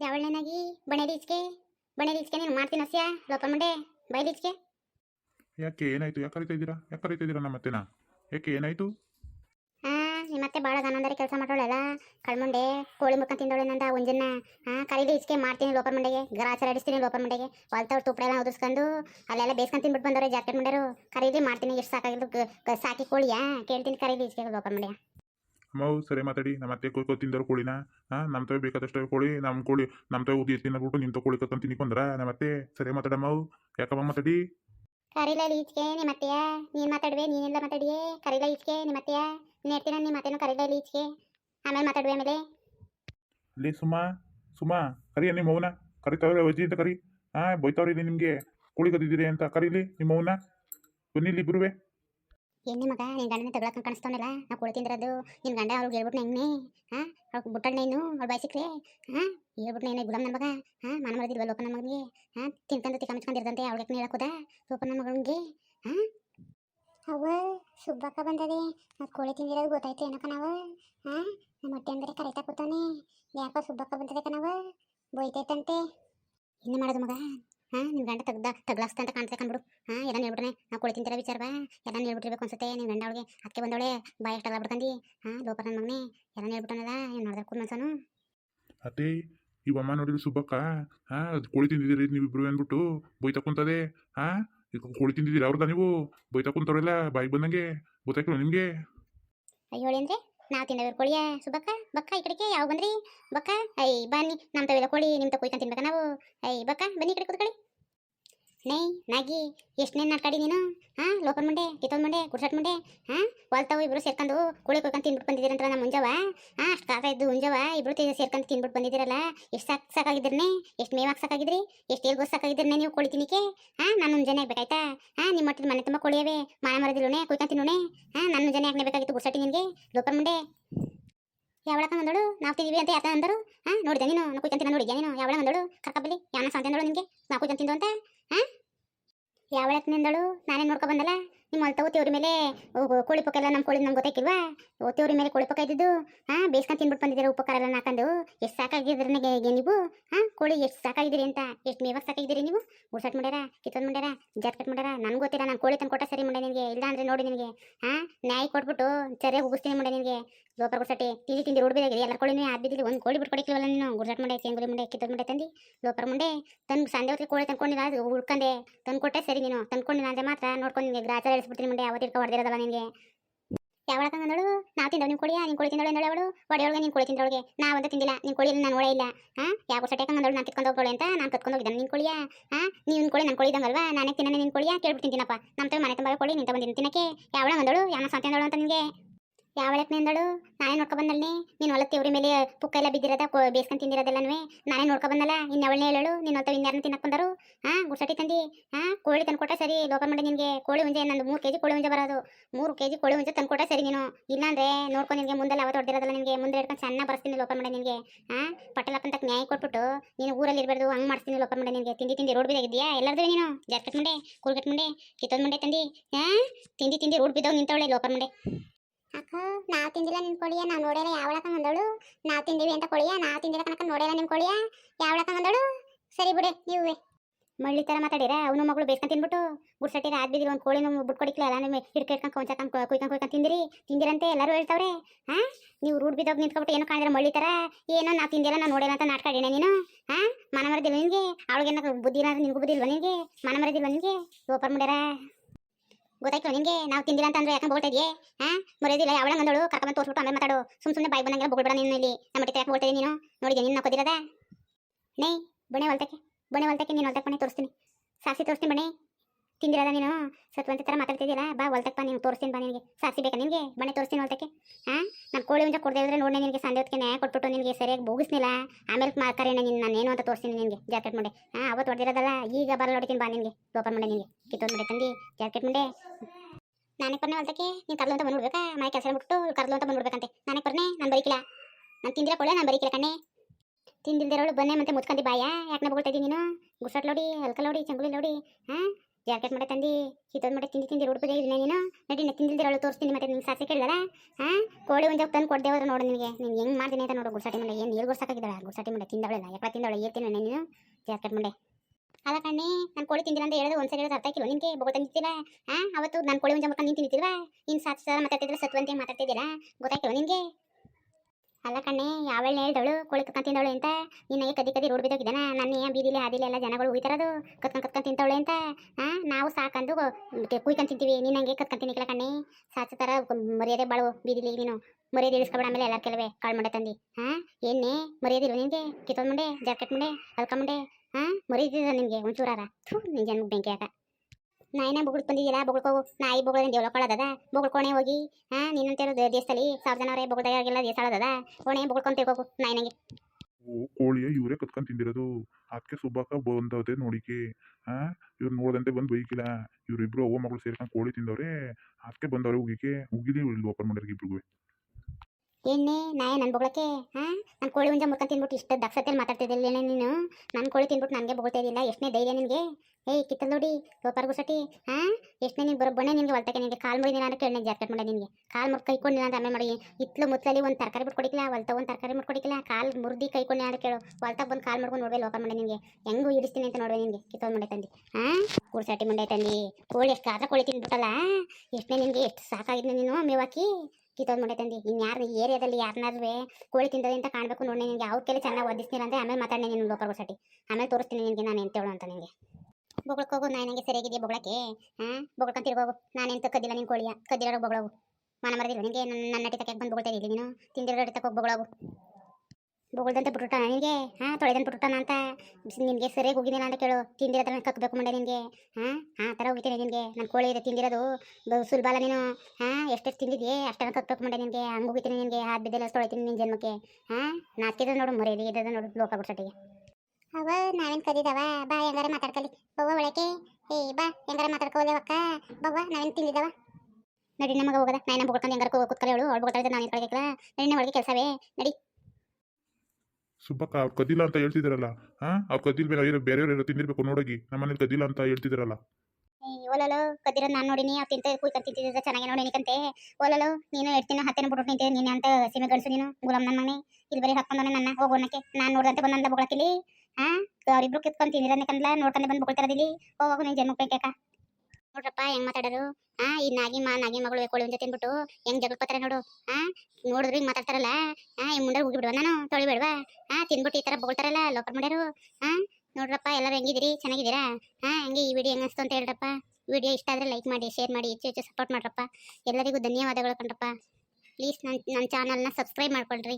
ದ್ಯಾವಳ್ನೇನಾಗಿ ಬಣೇಲಿ ಈಚೆಗೆ ನೀನು ಮಾಡ್ತೀನಿ ಹಸ್ಯ ಲೋಪ ಮಂಡೆ ಬೈಲಿ ಈಚೆಗೆ ಯಾಕೆ ಏನಾಯ್ತು? ಯಾಕೆ ಕರಿತಾ ಇದ್ದೀರಾ? ಯಾಕೆ ಕರಿತಾ ಇದ್ದೀರಾ ನಮ್ಮ ಅತ್ತೆನ? ಯಾಕೆ ಏನಾಯ್ತು? ಹಾಂ ನಿಮ್ಮತ್ತೆ ಭಾಳ ದನಂದರೆ ಕೆಲಸ ಮಾಡೋಳಲ್ಲ ಕಳ್ಮುಂಡೆ ಕೋಳಿ ಮುಖ ತಿಂದೋಳೆ ನಂದ ಒಂಜನ್ನ. ಹಾಂ ಕರೀಲಿ ಈಚೆಗೆ ಮಾಡ್ತೀನಿ ಲೋಪರ್ ಮಂಡೆಗೆ ಗರಾಚರ ಅಡಿಸ್ತೀನಿ ಲೋಪರ್ ಮಂಡೆಗೆ. ಹೊಲ್ತವ್ರು ತುಪ್ಪಳೆಲ್ಲ ಉದಿಸ್ಕೊಂಡು ಅಲ್ಲೆಲ್ಲ ಬೇಸ್ಕೊಂಡು ತಿನ್ಬಿಟ್ಟು ಬಂದವ್ರೆ ಜಾಕೆಟ್ ಮುಂಡೆರು. ಖರೀದಿ ಮಾಡ್ತೀನಿ ಎಷ್ಟು ಸಾಕಾಗಿದ್ದು ಸಾಕಿ ಕೋಳಿಯಾ? ಕೇಳ್ತೀನಿ ಖರೀದಿ ಈಚೆಗೆ ಲೋಪರ್ ಮಂಡೆಯ. ಅಮ್ಮವು ಸರಿ ಮಾತಾಡಿ ನಮ್ಮ ಅತ್ತೆ ಕೊಯ್ಕೊ ತಿಂದರು ಕೋಳಿನ. ಹಾಂ ನಮ್ಮ ತಾಯಿ ಬೇಕಾದಷ್ಟು ಕೋಳಿ ನಮ್ಮ ಕೋಳಿ ನಮ್ಮ ತವೆ ಉದಿ ತಿನ್ನಬಿಟ್ಟು ನಿಮ್ಮ ಕೋಳಿ ಕತ್ಕೊಂಡು ತಿನ್ನಿಕೊಂಡ್ರ ನಮ್ಮ ಅತ್ತೆ ಸರಿ ಮಾತಾಡಮ್ಮವು. ಯಾಕಮ್ಮ ಮಾತಾಡಿ? ಕರಿಲ ಲೀಚ್ಗೆ ನಿಮ್ಮ ಅತ್ತೆಯ. ನೀನು ಮಾತಾಡುವೆ ನೀನೆಲ್ಲ ಮಾತಾಡಿಯೇ. ಕರಿಲ ಲೀಚ್ಕೆ ನಿಮ್ಮ ಅತ್ತೆಯ. ನೇರ್ತಿನ ನಿಮ್ಮ ಅತ್ತೆನೂ ಕರಿಲ ಲೀಚ್ಗೆ ಈಚೆಗೆ ಆಮೇಲೆ ಮಾತಾಡುವೆ ಆಮೇಲೆ. ಲೇ ಸುಮಾ ಸುಮಾ ಕರಿಯ ನಿಮ್ಮ ಮೌನ ಕರಿತಾವ್ರೆ ಅಜ್ಜಿ ಅಂತ ಕರಿ. ಹಾಂ ಬೈತಾವ್ರಿ ನಿಮಗೆ ಕೋಳಿ ಕದಿದ್ದೀರಿ ಅಂತ. ಕರೀಲಿ ನಿಮ್ಮ ಮೌನ ಬನ್ನಿಲಿ ಇಬ್ಬರುವೆ ಎಣ್ಣೆ ಮಗ ನಿನ್ನ ಗಂಡನೇ ತಗೊಳಕ್ಕೆ ಕಾಣಿಸ್ತವನಲ್ಲ? ನಾ ಕೋಳಿ ತಿಂದಿರೋದು. ನಿನ್ನ ಗಂಡ ಅವ್ರಿಗೆ ಹೇಳ್ಬಿಟ್ಟು ಹೆಂಗೆ ಹಾಂ? ಅವ್ಳು ಬುಟ್ಟಣ್ಣ ಇನ್ನು, ಅವ್ಳು ಬಯಸಿಕ್ರೆ? ಹಾಂ? ಹೇಳ್ಬಿಟ್ಟು ಏನು ಗುಲಾಮ್ ನನ್ನ ಮಗ. ಹಾಂ? ಮನ ಮರದಿಲ್ವ ಲೋಕ ನನ್ನ ಮಗನಿಗೆ? ಹಾಂ? ತಿನ್ಕೊಂಡು ತಿಕ್ಕಮಿಸ್ಕೊಂಡಿರ್ದಂತೆ ಅವ್ಳಿಗೆ ಹೇಳಕ್ಕೂದ ಲೋಪ ನನ್ನ ಮಗನಿಗೆ? ಹಾಂ? ಅವ್ವ, ಸುಬ್ಬಕ್ಕ ಬಂದದೆ. ಮತ್ತು ಕೋಳಿ ತಿಂದಿರೋದು ಗೊತ್ತಾಯ್ತು ಏನಕ್ಕ ನಾವು? ಹಾಂ? ನಮ್ಮ ಹೊಟ್ಟೆ ಅಂದರೆ ಕರೆಕ್ಟಾಗಿ ಕೂತಾನೆ ಯಾಕೋ ಸುಬ್ಬಕ್ಕ ಬಂದದೆ ಕಣವ ಬೈತೈತಂತೆ ಏನು ಮಾಡೋದು ಮಗ? ಹಾಂ ನಿಮ್ಮ ಗಂಡ ತೆಗ್ದ ತಗ್ಲಾಸ್ತ ಅಂತ ಕಾಣ್ತದೆ ಕಂಡ್ಬಿಡು ಹಾಂ ಎಲ್ಲ ಹೇಳ್ಬಿಟ್ರೆ ನಾವು ವಿಚಾರ ವಿಚಾರವ ಎಲ್ಲ ಹೇಳ್ಬಿಟ್ಟಿರ್ಬೇಕು ಅನ್ಸುತ್ತೆ ನೀವು ಗಂಡ ಅವಳಿಗೆ. ಅದಕ್ಕೆ ಬಂದವಳೆ ಬಾಯಿ ಅಷ್ಟಲ್ಲ ಬಿಡ್ಕಂಡು ಹಾಂ ಲೋಪ ನನ್ನ ಮಗನೇ ಎಲ್ಲ ಹೇಳ್ಬಿಟ್ಟನಲ್ಲ ಏನು ನೋಡಿದ್ರೆ ಕೂದ್ ಮನ್ಸನು. ಅತ್ತೆ ಈ ಅಮ್ಮ ನೋಡಿದ್ರು ಸುಬ್ಬಕ್ಕ ಹಾ ಅದು ಕೋಳಿ ತಿಂದಿದ್ದೀರಿ ನೀವಿಬ್ರು ಅಂದ್ಬಿಟ್ಟು ಬೈತಾ ಕುಂತದೆ. ಹಾ ಈಗ ಕೋಳಿ ತಿಂದಿದ್ದೀರಿ ಅವ್ರದ ನೀವು? ಬೈತಾ ಕುಂತವ್ರೆಲ್ಲ ಬಾಯಿಗೆ ಬಂದಂಗೆ ಗೊತ್ತಾಯ್ತು ನಿಮಗೆ? ಅಯ್ಯೋ ಹೇಳಿ ಅಂದ್ರೆ ನಾವು ತಿಂದವ್ರು ಕೋಳಿಯ? ಸುಬಕ್ಕ ಬಕ್ಕ ಈ ಕಡೆಗೆ ಯಾವ ಬಂದ್ರಿ? ಬಕ್ಕ ಐ ಬನ್ನಿ ನಮ್ಮ ತವೆಲ್ಲ ಕೋಳಿ ನಿಮ್ಮ ತ ಕುಯ್ಕೊಂಡು ತಿನ್ಬೇಕಾ ನಾವು. ಐ ಬಕ್ಕ, ಬನ್ನಿ ಈ ಕಡೆ ಕೂತ್ಕೊಳ್ಳಿ. ನೇ ನಾಗಿ ಎಷ್ಟನೇ ನಾಟ್ಕಾಡಿ ನೀನು? ಹಾಂ ಲೋಕಲ್ ಮುಂಡೆ ಕಿತ್ತೊಂದು ಮುಂಡೆ ಗುಡ್ಸಟ್ ಮುಂಡೆ ಹಾಂ ಹೊಲ್ತಾವು ಇಬ್ರು ಸೇರ್ಕೊಂಡು ಕೋಳಿ ಕುಯ್ಕೊಂಡು ತಿನ್ಬಿಟ್ಟು ಬಂದಿದ್ದೀರಂತ ನಮ್ಮ ಮುಂಜಾವ ಹಾಂ ಅಷ್ಟು ಕಾಕ ಇದ್ದು ಮುಂಜಾವ ಇಬ್ರು ಸೇರ್ಕೊಂಡು ತಿನ್ಬಿಟ್ಟು ಬಂದಿದ್ದೀರಲ್ಲ, ಎಷ್ಟು ಸಾಕು ಸಾಕಾಗಿದ್ರನೆ ಎಷ್ಟು ಮೇವಾಗ ಸಾಕಾಗಿದ್ರಿ? ಎಷ್ಟು ಎಲ್ಗೋ ಸಾಕಾಗಿದ್ರನೆ ನೀವು ಕೋಳಿ ತಿನ್ನಿಕೆ ಹಾಂ ನಾನು ಮುಂಜಾನೆ ಆಗ್ಬೇಕಾಯ್ತಾ? ಹಾಂ ನಿಮ್ಮ ಮಟ್ಟಿದ ಮನೆ ತುಂಬ ಕೋಳಿಯವೆ ಮಾನ ಮರದಿಲ್ಲೋನೆ ಕುಯ್ಕೊಂಡು ತಿನ್ನೋಣೆ ಹಾಂ ನಾನು ಮುಂಜಾನೆ ಯಾಕೆ ಬೇಕಾಗಿತ್ತು ಗುಡ್ಸಟ್ಟಿ ನಿನಗೆ? ಲೋಕಲ್ ಮುಂಡೆ ಯಾವಳಕ ಬಂದಳು ತಿಂದಿವಿ ಅಂತ ಯಾತ ಅಂದರು? ಹಾಂ ನೋಡಿದೆ ನೀನು? ನಾವು ಕುಯ್ಕೊಂತಿನ ನೋಡಿದ್ಯಾ ನೀನು? ಯಾವಳ ಬಂದಳು ಕರ್ಕಬಲ್ಲಿ ಯಾನ ಸಂತೆ ನಿನಗೆ? ನಾವು ಕುಯ್ಕೊಂಡು ತಿಂದು ಅಂತ? ಹಾಂ ಯಾವಳಕ್ ನಿಂದಳು ನಾನೇ ನೋಡ್ಕೊ ಬಂದಲ್ಲ? ನಿಮ್ಮ ಹೊಲ್ತವು ತೇವ್ರ ಮೇಲೆ ಕೋಳಿ ಪಕ್ಕ ಎಲ್ಲ ನಮ್ಮ ಕೋಳಿ ನಮ್ಗೆ ಗೊತ್ತಾಕಿಲ್ವಾ ತೇವ್ರ ಮೇಲೆ ಕೋಳಿ ಪಕ್ಕ ಇದ್ದಿದ್ದು? ಹಾಂ ಬೇಸ್ಕೊಂಡು ತಿನ್ಬಿಟ್ಟು ಬಂದಿದ್ದೀರ ಉಪಕಾರ ಎಲ್ಲ ಹಾಕೊಂಡು ಎಷ್ಟು ಸಾಕಾಗಿದ್ರೆ ನೀವು? ಹಾಂ ಕೋಳಿ ಎಷ್ಟು ಸಾಕಾಗಿದ್ದೀರಿ ಅಂತ, ಎಷ್ಟು ಮೇವಾಗ ಸಾಕಾಗಿದ್ದೀರಿ ನೀವು? ಗುಡ್ಸಾಟ್ ಮಾಡ್ಯಾರ ಕಿತ್ತೊಂದು ಮಾಡ್ಯಾರ ಕಟ್ ಮಾಡ್ಯಾರ, ನನಗೆ ಗೊತ್ತಿಲ್ಲ, ನಾನು ಕೋಳಿ ತಂದು ಕೊಟ್ಟ ಸರಿ ಮುಂಡೆ ನಿನಗೆ ಇಲ್ಲ ಅಂದ್ರೆ ನೋಡಿ ನಿನಗೆ, ಹಾಂ? ನ್ಯಾಯ ಕೊಟ್ಬಿಟ್ಟು ಸರಿಯಾಗಿ ಉಗಿಸ್ತೀನಿ ಮುಂಡೆ ನಿನಗೆ. ಲೋಪರ್ ಗುಡ್ಸಟ್ಟಿ ತಿಂದಿ ತಿಂದಿ ರೂಢಬಿದ್ದಾಗಿದೆ ಎಲ್ಲ ಕೋಳಿನೇ ಆದ್ ಬಿದ್ದಿಲ್ಲ ಒಂದು ಕೋಳಿ ಬಿಟ್ಟು ನೀನು ಗುಡ್ಸಾಟ್ ಮುಂಡೆ ಚೇಂಗುಲಿ ಮುಂಡೆ ಕಿತ್ತೊಂದು ಮುಂಡೆ ತಂದು ಲೋಪರ್ ಮುಂಡೆ, ತಂದು ಸಂಡೆ ಹೊತ್ತಿಗೆ ಕೋಳಿ ತಂದ್ಕೊಂಡಿಲ್ಲ, ಅದು ಉಳ್ಕಂಡೆ ತಂದು ಕೊಟ್ಟೆ ಸರಿ ನೀನು, ತಂದ್ಕೊಂಡಿಲ್ಲ ಅಂದರೆ ಮಾತ್ರ ನೋಡ್ಕೊಂಡು ನಿನಗೆ ಗ್ರಾಚಾರ ಇಳಿಸ್ಬಿಡ್ತೀನಿ ಮುಂಡೆ ಅವತ್ತು ಇಟ್ಕೊ ಹೊಡೆದಿರೋದಲ್ಲ ನಿನಗೆ. ಯಾವಳಕ ಅಂದಳು ನಾವು ತಿಂದವು ನಿಮ್ಮ ಕೊಡಿಯಾ ನಿನ್ನ ಕೊಳಿ ತಿಂದಳು ಅವಳು? ಒಡೆಯೊಳಗೆ ನಿನ್ನ ಕೋಳಿ ತಿಂದೊಳಗೆ. ಒಂದು ತಿಂದಿಲ್ಲ. ನೀನು ಕೊಳಿ ನಾನು ನೋಡೇ ಇಲ್ಲ. ಹಾಂ ಯಾವ ಸಟೇಕ ಅಂದಳು ನಾನು ಕಿತ್ಕೊಂಡು ಹೋಗೋಳೆ ಅಂತ ನಾನು ಕತ್ಕೊಂಡು ಹೋಗಿದ್ದಾನೆ ನೀನು ಕೊಳಿಯಾ. ಹಾಂ ನೀನು ಕೊಳಿ ನನ್ನ ಕೊಳಿದಂಗಲ್ವಾ ನಾನೇ ತಿನ್ನ ನೀನು ಕೊಳಿಯಾ. ಕೇಳ್ಬಿಟ್ಟು ತಿಂತೀನಪ್ಪ. ನಮ್ಮ ಮನೆ ತುಂಬ ಕೊಳಿ ನಿಂತ ಬಂದಿನ ತಿನ್ನಕ್ಕೆ. ಯಾವಳ ಅಂದಳು ಯಾವ ಅಂದಳು ಅಂತ ನಿನಗೆ? ಯಾವಳಕ್ಕೆ ನಿಂದಳು ನಾನೇ ನೋಡ್ಕೊ ಬಂದಲ್ಲಿ ನೀನು ಹೊಲ ತೇವ್ರಿ ಮೇಲೆ ಪುಕ್ಕ ಎಲ್ಲ ಬಿದ್ದಿರೋದ ಬೇಸ್ಕೊಂಡು ತಿಂದಿರೋದೆಲ್ಲನೂ ನಾನೇ ನೋಡ್ಕೊ ಬಂದಲ್ಲ. ಇನ್ನು ಅವಳನೇ ಹೇಳಳು. ನೀನು ಅಂತ ಇನ್ಯಾರನ್ನ ತಿನ್ನಕ್ಕೆ ಬಂದರು ಹಾಂ ಗುಡ್ಸಟಿ ತಂದಿ. ಹಾಂ, ಕೋಳಿ ತಂದ್ಕೊಟ್ರೆ ಸರಿ. ಲೋಪರ್ ಮಾಡಿ ನಿನಗೆ ಕೋಳಿ ಹುಂಜೆ, ನಂದು ಮೂರು ಕೆಜಿ ಕೋಳಿ ಹುಂಜೆ ಬರೋದು. ಮೂರು ಕೆ ಜಿ ಕೋಳಿ ಹುಂಜೆ ತಂದ್ಕೊಟ್ರೆ ಸರಿ ನೀನು. ಇಲ್ಲಾಂದ್ರೆ ನೋಡ್ಕೊಂಡು ನಿನಗೆ ಮುಂದೆ ಅವತ್ತು ಹೊಡೆದಿರೋದಲ್ಲ ನಿನಗೆ. ಮುಂದೆ ಹಿಡ್ಕೊಂಡು ಚೆನ್ನಾಗಿ ಬರ್ಸ್ತೀನಿ ಲೋಪರ್ ಮಾಡಿ ನಿನಗೆ. ಹಾಂ ಪಟ್ಟಲಪ್ಪಂತಕ್ಕೆ ನ್ಯಾಯ ಕೊಟ್ಬಿಟ್ಟು ನೀನು ಊರಲ್ಲಿ ಇರಬಾರ್ದು, ಹಂಗೆ ಮಾಡ್ತೀನಿ ಲೋಪರ್ ಮಾಡಿ ನಿನಗೆ. ತಿಂಡಿ ತಿಂಡಿ ರೋಡ್ ಬಿದ್ದಾಗಿದ್ಯಾ ಎಲ್ಲಾದ್ರೂ ನೀನು? ಜಾಸ್ಕಟ್ ಮುಂಡೆ ಕೂಲ್ಗಟ್ ಮುಂಡೆ, ಕಿತ್ತೊಂದು ಮುಂಡೆ ತಂದು. ಹಾಂ, ತಿಂಡಿ ತಿಂಡಿ ರೋಡ್ ಬಿದ್ದವು ನಿಂತವಳೆ ಲೋಪರ್ ಮುಂಡೆ. ಅಕ್ಕ ನಾವು ತಿಂದಿಲ್ಲ ನಿನ್ನ ಕೊಳಿಯ, ನಾವು ನೋಡ್ಯಾರ ಯಾವಳಕ ಅಂದಳು. ನಾವು ತಿಂದಿವಿ ಅಂತ ಕೊಳಿಯ, ನಾವು ತಿಂದಿಲ್ಲ ಕನಕ ನೋಡ್ಯಾರ ನಿಮ್ಮ ಕೊಳಿಯ. ಯಾವಳಕ ಅಂದಳು? ಸರಿ ಬಿಡು, ನೀವೇ ಮಳ್ಳಿ ಥರ ಮಾತಾಡಿರ, ಅವನು ಮಗಳು ಬೇಸ್ಕೊಂಡು ತಿನ್ಬಿಟ್ಟು. ಗುಡ್ಸಟ್ಟಿರ ಆದ್ ಬಿದ್ದಿರ ಒಂದು ಕೋಳಿನ ಬಿಟ್ಕೊಡಿಕ್ಲ ಎಲ್ಲ ನಿಮ್ಮ ಹಿಡ್ಕ ಹಿಡ್ಕೊಂಡು ಕೊಂಚಕೊಂಡು ಕುಯ್ಕೊಂಡು ಕುಯ್ಕೊಂಡು ತಿಂದಿರಿ. ತಿಂದಿರಂತೆ ಎಲ್ಲರೂ ಹೇಳ್ತಾವ್ರೆ. ಹಾಂ? ನೀವು ರೂಢ ಬಿದ್ದೋಗಿ ನಿಂತ್ಕೊಬಿಟ್ಟು ಏನೋ ಕಾಣಿದ್ರೆ ಮಳ್ಳಿ ಥರ ಏನೋ ನಾವು ತಿಂದಿಲ್ಲ, ನಾವು ನೋಡೇನ ಅಂತ ನಾಟ್ಕಾಡಿನ ನೀನು? ಹಾಂ? ಮನ ಮರದಿಲ್ಲ ನಿನಗೆ? ಅವಳಿಗೆ ಬುದ್ಧಿ ಇಲ್ಲ ನಿನಗೂ ಬುದ್ಧಿ ಇಲ್ವಾ ನಿನಗೆ? ಮನ ಮರದಿಲ್ವಾ ನಿನಗೆ? ಓಪರ್ ಮಾಡ್ಯಾರ? ಗೊತ್ತಾಯ್ತು ನಿಮಗೆ ನಾವು ತಿಂದಿಲ್ಲ ಅಂತ ಅಂದ್ರೆ ಯಾಕೆ ಬೋಳ್ತಾ ಇದೆಯೇ? ಹಾ? ಮರೆಯೋದಿಲ್ಲ ಯಾವಳ ಅಂದಳು ಕರ್ಕೊಂಡ್ ತೋರಿಸ್ಬಿಟ್ಟು ಆಮೇಲೆ ಮಾತಾಡು. ಸುಮ್ ಸುಮ್ಮನೆ ಬಾಯಿ ಬಂದಂಗೆಲ್ಲ ಬೋಳ್ಬೇಡ ನೀನು ಇಲ್ಲಿ. ನಮ್ಮ ಮಟ್ಟಿ ಯಾಕೆ ಬೋಳ್ತಾ ನೀನು? ನೋಡಿದೆ ನಿನ್ನ ಕೊದಿರದ ನೇ ಬಣೆ ಹೊಲ್ತಕ್ಕೆ ಬಣೆ ಹೊಲ್ತಕ್ಕೆ ನೀನು ಹೊಲ್ತಕ್ಕೆ ಬಣೆ ತೋರಿಸ್ತೀನಿ. ಸಾಸಿ ತೋರಿಸ್ತೀನಿ ಬಣೆ ತಿಂದಿರದ ನೀನು? ಸತ್ವಂತ ಥರ ಮಾತಾಡ್ತಿದ್ದೀರಾ ಬಾ ಹೊಲ್ತಕ್ಕೆ ನೀನು ತೋರಿಸ್ತೀನಿ ಬಾ ನಿನಗೆ. ಸಾಸಿ ಬೇಕಾ ನಿನಗೆ? ಬಣೆ ತೋರಿಸ್ತೀನಿ ಹೊಲ್ತಕ್ಕೆ. ಹಾಂ? ನಾನು ಕೋಳಿ ಮುಂಚೆ ಕೊಡದೆ ಇದ್ರೆ ನೋಡಿ ನಿನಗೆ ಸಂದೆ ಹೊತ್ತಿಗೆ ನ್ಯಾಯ ಕೊಟ್ಬಿಟ್ಟು ನಿನಗೆ ಸರಿಯಾಗಿ ಬೋಗಿಸ್ನಿಲ್ಲ. ಆಮೇಲೆ ಮಾತಾರೇನ ನಿನ್ನ ನಾನು ಏನು ಅಂತ ತೋರಿಸ್ತೀನಿ ನಿನಗೆ, ಜಾಕೆಟ್ ಮುಂಡೆ ಹಾಂ ಅವತ್ತು ಹೊಡೆದಿರೋದಲ್ಲ, ಈಗ ಬರಲ್ಲ ಹೊಡಿತೀನಿ ಬಾ ನಿನಗೆ. ಲೋಪರ್ ಮುಂಡೆ ನಿನಗೆ. ಕಿತ್ತೊಂದು ಮುಂಡೆ ತಂದು ಜಾಕೆಟ್ ಮುಂಡೆ ನಾನೇ ಪರ್ನೆ ಹೊಲ್ತಕ್ಕೆ? ನೀನು ಕರ್ಲು ಅಂತ ಬಂದ್ಬಿಡ್ಬೇಕಾ? ಮನೆ ಕೆಲಸ ಬಿಟ್ಟು ಕರ್ಲು ಅಂತ ಬಂದ್ಬಿಡ್ಬೇಕಂತೆ. ನಾನೇ ಪರ್ನೆ ನಾನು ಬರೀಕಿಲ್ಲ ನಾನು ತಿಂದಿರ ಕೊಳೆ ನಾನು ಬರೀಕಿಲ್ಲ ಕಣ್ಣೆ. ತಿಂದಿಲ್ದಿರೋಳು ಬನ್ನೆ ಮತ್ತೆ ಮುತ್ಕೊಂಡಿ ಬಾಯ? ಯಾಕೆ ನಾ ನೀನು? ಗುಸಟ್ ಲೋಡಿ ಹಲ್ಕ ಲೋಡಿ ಚಂಗುಲಿ ಲೋಡಿ, ಹಾಂ? ಜಾಕೆಟ್ ಮಾಡಿ ತಂದಿ, ಶೀತದ ಮಾಡಿ ತಿಂದು ತಿಂದು ಹುಡುಗ ಇದನ್ನ ನೀನು? ನಡಿ, ನಾ ತಿಂದಿಲ್ದಿರಳು ತೋರಿಸ್ತೀನಿ ಮತ್ತೆ ನಿಮ್ಗೆ ಸಾಸಿ ಕೇಳಿದಾರ ಹಾಂ ಕೋಳಿ ಒಂದು ತಂದು ಕೊಡ್ದೆ ಹೋದ್ರೆ ನೋಡು ನಿನಗೆ. ನೀನು ಹೆಂಗೆ ಮಾಡ್ತೀನಿ ಅಂತ ನೋಡು ಗುಡ್ಸಾಟಿ ಮಂಡೆ ಏನು ಏಳು ಗುಡ್ಸಾಕಿದ್ದಾಳೆ ಗುಡ್ಸಾಟಿ ಮಂಡೆ ತಿಂದವಳಲ್ಲ ಯಾಕೆ ತಿಂದವಳು? ಏರ್ತೀನಿ ನೀನು? ಜಾಕೆಟ್ ಮಂಡೆ ಅಲ್ಲ ಕಣ್ಣಿ, ನಾನು ಕೋಳಿ ತಿಂದಿಲ್ಲ ಅಂತ ಹೇಳಿದ್ರೆ ಒಂದ್ಸರಿ ಹೇಳಿದ್ರೆ ಅರ್ಥ ಆಗಿಲ್ಲ ನಿನಗೆ ಬೋಗ ತಂದಿತ್ತಿಲ್ಲ ಹಾಂ ಅವತ್ತು ನಾನು ಕೋಳಿ ಮುಂಜೆ ಮಕ್ಕಳು ನೀನು ತಿಂದಿಲ್ವಾ ನೀನು ಸಾತ್ ಸಲ ಮಾತಾಡ್ತಿದ್ರೆ ಸತ್ವಂತೆ ಮಾತಾಡ್ತಿದ್ದೀರಾ ಗೊತ್ತಾಯ್ತು ನಿನಗೆ? ಅಲ್ಲ ಕಣ್ಣೆ ಯಾವಳ್ ಹೇಳ್ದವಳು? ಕೋಳಿ ಕತ್ಕೊಂಡು ತಿಂದವಳು ಅಂತ? ನಿನಗೆ ಕದಿ ಕದಿ ರೋಡ್ ಬಿದ್ದೋಗಿದ್ದಾನ. ನನ್ನ ಬೀದಿಲಿ, ಹಾದಿಲಿ ಎಲ್ಲ ಜನಗಳು ಉಯ್ತಾರದು? ಕತ್ಕೊಂಡ್ ಕತ್ಕೊಂಡ್ ತಿಂತವಳೆ ಅಂತ? ಹಾ ನಾವು ಸಾಕಂದು ಕುಯ್ಕೊಂಡು ತಿಂತೀವಿ. ನೀನು ಹಂಗೆ ಕತ್ಕೊಂಡು ತಿನ್ನಿಕಲ್ಲ ಕಣ್ಣೆ. ಸಾಚ ಥರ ಮರ್ಯಾದೆ ಬಾಳು ಬೀದಿಲಿ ನೀನು. ಮರ್ಯಾದೆ ಇಳಿಸ್ಕೊಬೇಡ ಆಮೇಲೆ ಎಲ್ಲ ಕೆಲವೇ. ಕಾಳು ಮಂಡೆ ತಂದು. ಹಾಂ ಏನೇ ಮರ್ಯಾದಿಲ್ವ ನಿನಗೆ. ಕಿತ್ತೊಂದು ಮಂಡೆ ಜಾಕೆಟ್ ಮುಂಡೆ, ಅಲ್ಕ ಮುಂಡೆ. ಹಾಂ ಮರ್ಯಾದಿದ ನಿನಗೆ ಒಂಚೂರಾರ. ಥೂ ನಿನ್ನ ಜನ್ಮಕ್ಕೆ ಬೆಂಕಿ ಆಗ ನಾಯಿನ ಬೊಗಳ್ತು ಬಂದಿದ್ದಿಲ್ಲ ಬೊಗಳ್ಕೋವು ನಾಯಿ ಬೊಗಳ ದೇವ್ಲಕೊಳ್ಳೋದದ ಬೊಗಳ್ಕೋಣೆ ಹೋಗಿ, ಹಾ ನೀನಂತೇಳು ದೇಶದಲ್ಲಿ ಸಾವಿರ ಜನವರೇ ಬೊಗಳ್ದಾಗೆಲ್ಲ ದೇಶ ಕೋಣೆ ಬೊಗಳ್ಕೊಂತ ತಿಳ್ಕೋಕು ನಾಯಿನಂಗೆ. ಕೋಳಿಯ ಇವರೇ ಕತ್ಕೊಂಡು ತಿಂದಿರೋದು. ಅದಕ್ಕೆ ಸುಬ್ಬಾಕ ಬಂದವತೆ ನೋಡಿಕೆ. ಹಾ, ಇವ್ರು ನೋಡದಂತೆ ಬಂದು ಬೈಕಿಲ್ಲ. ಇವ್ರಿಬ್ರು ಅವ್ವ ಮಗಳು ಸೇರ್ಕೊಂಡು ಕೋಳಿ ತಿಂದವ್ರೆ. ಅದಕ್ಕೆ ಬಂದವ್ರೆ ಉಗಿಕೆ. ಉಗಿಲಿ ಇಲ್ಲಿ ಓಪನ್ ಮಾಡಿದ್ರೆ ಇಬ್ರಿಗೂ ಎಣ್ಣೆ, ನಾಯ ನನ್ನ ಬೊಗಳಕ್ಕೆ, ಹಾಂ? ನಾನು ಕೋಳಿ ಮುಂಜೆ ಮುರ್ಕೊಂಡು ತಿನ್ಬಿಟ್ಟು ಇಷ್ಟು ದಕ್ಷತೆಯಲ್ಲಿ ಮಾತಾಡ್ತಿದ್ದಿಲ್ಲ ನೀನು? ನನ್ನ ಕೋಳಿ ತಿನ್ಬಿಟ್ಟು ನನಗೆ ಬೊಗಳ್ತಾ ಇದ್ದಿಲ್ಲ ಎಷ್ಟನೇ ಧೈರ್ಯ ನಿನಗೆ? ಏಯ್ ಕಿತ್ತ ನೋಡಿ, ಲೋಪರ್ ಗುಸಟಿ, ಹಾಂ? ಎಷ್ಟನೇ ನೀನು ಬರೋ ಬಣ್ಣೆ ನಿನಗೆ ಹೊಲ್ತಕ್ಕೆ ನಿನಗೆ? ಕಾಲು ಮುರಿದಿನ ಅಂತ ಕೇಳಿ ಜಾಕೆಟ್ ಮಾಡಿ ನಿನಗೆ. ಕಾಲು ಮುರ್ ಕೈಕೊಂಡಿಲ್ಲ ಅಂತ ಆಮೇಲೆ ಮಾಡಿ, ಇತ್ಲು ಮುತ್ತಲಲ್ಲಿ ಒಂದು ತರಕಾರಿ ಬಿಟ್ಟು ಕೊಡಿಕಿಲ್ಲ ಹೊಲ್ತ ಒಂದು ತರಕಾರಿ ಬಿಟ್ಟು ಕೊಡಿಕಿಲ್ಲ ಕಾಲು ಮುರ್ದಿ ಕೈಕೊಂಡೆ ಅಂತ ಕೇಳು. ಹೊಲ್ತಾಗ ಬಂದು ಕಾಲು ಮಾಡ್ಕೊಂಡು ನೋಡ್ಬೇಕು ಲೋಪರ್ ಮಾಡಿ ನಿನಗೆ. ಹೆಂಗೂ ಇಡಿಸ್ತೀನಿ ಅಂತ ನೋಡುವೆ ನಿನಗೆ, ಕಿತ್ತೊಂದು ಮಂಡೆ ತಂದು. ಹಾಂ? ಗುಡ್ಸಾಟಿ ಮಂಡೆ ತಂದು. ಕೋಳಿ ಎಷ್ಟು ಆದ್ರೆ ಕೋಳಿ ತಿಂದ್ಬಿಟ್ಟಲ್ಲ? ಎಷ್ಟನೇ ನಿನಗೆ ಎಷ್ಟು ಸಾಕಾಗಿದೆ ನೀನು, ಮೇವಾಕಿ? ಕಿತ್ತೊಂದು ಮಂಡೆ ತಂದು. ಇನ್ಯಾರು ಈ ಏರಿಯಾದಲ್ಲಿ ಯಾರನ್ನಾದ್ರೂ ಕೋಳಿ ತಿಂದದೆ ಅಂತ ಕಾಣಬೇಕು ನೋಡಿ ನಿನಗೆ ಅವ್ರ ಕೇಳಿ ಚೆನ್ನಾಗಿ ಓದಿಸ್ತೀನಿ ಅಂದ್ರೆ ಆಮೇಲೆ ಮಾತಾಡಿ ನೀನು ಲೋಪರ್ ಸಟಿ ಆಮೇಲೆ ತೋರಿಸ್ತೀನಿ ನಿನಗೆ ನಾನು ಎಂತೇಳು ಅಂತ ನಿನಗೆ. ಬೊಗಳ್ಕೋಗು ನಾನು ನನಗೆ ಸರಿಯಾಗಿದೆಯಾ ಬೊಗಳಕ್ಕೆ? ಹಾಂ? ಬೊಗಳ್ಕೊಂತ ತಿರ್ಗೋಗು ಎಂತ ಕದ್ದಿಲ್ಲ ನಿನ್ನ ಕೋಳಿಯ. ಕದ್ದಿರೋ ಬೊಗಳವು. ಮನ ಮರದಿಲ್ಲ ನಿನಗೆ ನನ್ನ ನಟಿತಕ್ಕೆ ನಟಿ ತಕ್ಕೆ ಬಂದು ಬೊಗಳ್ತಾ ಇದ್ದೀನಿ ನೀನು? ತಿಂದಿರೋ ತಕ್ಕ ಹೋಗಿ ಬೊಗಳವು ಬೊಗಳ್ದಂತ ಬಿಟ್ಬಿಟ್ಟ ನಿನಗೆ? ಹಾಂ ತೊಳೆದಂತ ಬಿಟ್ಬಿಟ್ಟಾನ ಅಂತ? ನಿನಗೆ ಸರಿಯಾಗಿ ಹೋಗಿದ್ದಿಲ್ಲ ಅಂತ ಕೇಳು. ತಿಂದಿರೋದ್ರ ಕಕ್ಕಬೇಕು ಮಂಡೆ ನಿನಗೆ. ಹಾಂ ಆ ಥರ ಹೋಗಿದ್ದೀನಿ ನಿನಗೆ. ನನ್ನ ಕೋಳಿ ಇದೆ ತಿಂದಿರೋದು. ಸುಲಭ ಅಲ್ಲ ನೀನು. ಹಾಂ ಎಷ್ಟೆಷ್ಟು ತಿಂದಿದ್ಯೆ? ಅಷ್ಟನ್ನು ಕಕ್ಕಬೇಕು ಮಂಡೆ ನಿನಗೆ. ಹಂಗೆ ಹೋಗಿದ್ದೀನಿ ನಿನಗೆ. ಹಾದು ಬಿದ್ದೆಲ್ಲ ತೊಳಿತೀನಿ ನಿನ್ನ ಜನ್ಮಕ್ಕೆ. ಹಾಂ ನಾಚಿದ ನೋಡು ಮರ್ಯಾದೆ ಇದ್ದದ ನೋಡು ಲೋಕ ಬಿಡ್ಸಟ್ಟಿಗೆ ಅವ ನಾವೇನು ಕದಿದವ? ಬಾ ಹೆಂಗಾರ ಮಾತಾಡ್ಕಲಿ. ಬವ್ವ ಒಳಕ್ಕೆ. ಏ ಬಾ ಹೆಂಗಾರ ಮಾತಾಡ್ಕೋಲೆ ಅಕ್ಕ ಬವ್ವ ನಾವೇನು ತಿಂದಿದ್ದವ ನಡಿ ನಮಗೆ ಹೋಗದ. ನಾನು ಬೊಳ್ಕೊಂಡು ಹೆಂಗಾರ ಕೂತ್ಕೊಳ್ಳಿ ಅವಳು. ಅವಳು ಬೊಳ್ತಾ ನಾನು ಕಳಿಕಲ್ಲ ನಡಿ ಒಳಗೆ ಕೆಲಸವೇ. ನಡಿ. ಸುಬ್ಬಕ್ಕ, ಅವ್ರು ಕದಿಲ್ಲ ಅಂತ ಹೇಳ್ತಿದ್ರಲ್ಲ ಹಾ ಅವ್ರು ಮೇಲೆ ಬೇರೆ ಬೇರೆಯವ್ರು ತಿಂದಿರ್ಬೇಕು ನೋಡೋಗಿ ನಮ್ಮ ಮನೇಲಿ ಕದಿಲ್ಲ ಅಂತ ಹೇಳ್ತಿದ್ರಲ್ಲ. ಓಲಲು, ಕದಿರ ನಾನು ನೋಡಿನಿ ಅವ್ರು ತಿಂತ ಕುಯ್ಕೊಂಡು ತಿಂತಿದ್ದ ಚೆನ್ನಾಗಿ ನೋಡಿ ನಿಕಂತೆ ಓಲಲು, ನೀನು ಎಡ್ತಿನ ಹತ್ತಿನ ಬಿಟ್ಟು ನಿಂತಿದ್ದೆ ನೀನು ಅಂತ ಸೀಮೆ ಗಳಿಸು ನೀನು, ಗುಲಾಮ್ ನನ್ನ ಮನೆ. ಇಲ್ಲಿ ಬರೀ ಹಾಕೊಂಡವನೆ ನನ್ನ ಹೋಗೋಣಕ್ಕೆ ನಾನು ನೋಡ್ದಂತೆ ಬಂದಂತ ಬೊಗಳಕ್ಕಿಲ್ಲಿ ಹಾ ಅವ್ರಿಬ್ರು ಕಿತ್ಕೊಂಡು ತಿಂದಿರನ್ಕಂದ್ಲ ನೋಡ್ಕೊಂಡೆ ಬಂದು ಬೊಗಳ್ತಿರೋದಿಲ್ಲಿ ಹೋಗೋ ನೀನು ಜನ್ಮಕ್ಕೆ ಬೇಕೇಕ ನೋಡ್ರಪ್ಪ ಹೆಂಗ್ ಮಾತಾಡೋರು ಆ, ಈ ನಾಗಿ ಮಾ, ನಾಗಿ ಮಗಳು ಕೋಳಿ ಒಂದೇ ತಿನ್ಬಿಟ್ಟು ಹೆಂಗ್ ಜಗಳ ಪತ್ತಾರೆ ನೋಡು. ಆ, ನೋಡಿದ್ರೆ ಹಿಂಗ್ ಮಾತಾಡ್ತಾರಲ್ಲ? ಆ, ಈ ಮುಂದೆ ಹೋಗಿ ಬಿಡುವ ನಾನು ತೊಳಿಬೇಡ್ವಾ ಆ ತಿನ್ಬಿಟ್ಟು ಈ ತರ ಬೋಳ್ತಾರಲ್ಲ ಲೋಕರ್ ಮಾಡ್ಯಾರು ಆ, ನೋಡ್ರಪ್ಪ ಎಲ್ಲರೂ ಹೆಂಗಿದ್ದೀರಿ? ಚೆನ್ನಾಗಿದ್ದೀರಾ? ಆ, ಹಂಗೆ ಈ ವಿಡಿಯೋ ಹೆಂಗ್ ಅಂತ ಹೇಳ್ರಪ್ಪ. ವಿಡಿಯೋ ಇಷ್ಟ ಆದರೆ ಲೈಕ್ ಮಾಡಿ, ಶೇರ್ ಮಾಡಿ, ಹೆಚ್ಚು ಹೆಚ್ಚು ಸಪೋರ್ಟ್ ಮಾಡ್ರಪ್ಪ. ಎಲ್ಲರಿಗೂ ಧನ್ಯವಾದಗಳು ಕಣ್ರಪ್ಪ. ಪ್ಲೀಸ್ ನನ್ನ ನನ್ನ ಚಾನಲ್ನ ಸಬ್ಸ್ಕ್ರೈಬ್ ಮಾಡ್ಕೊಳ್ರಿ.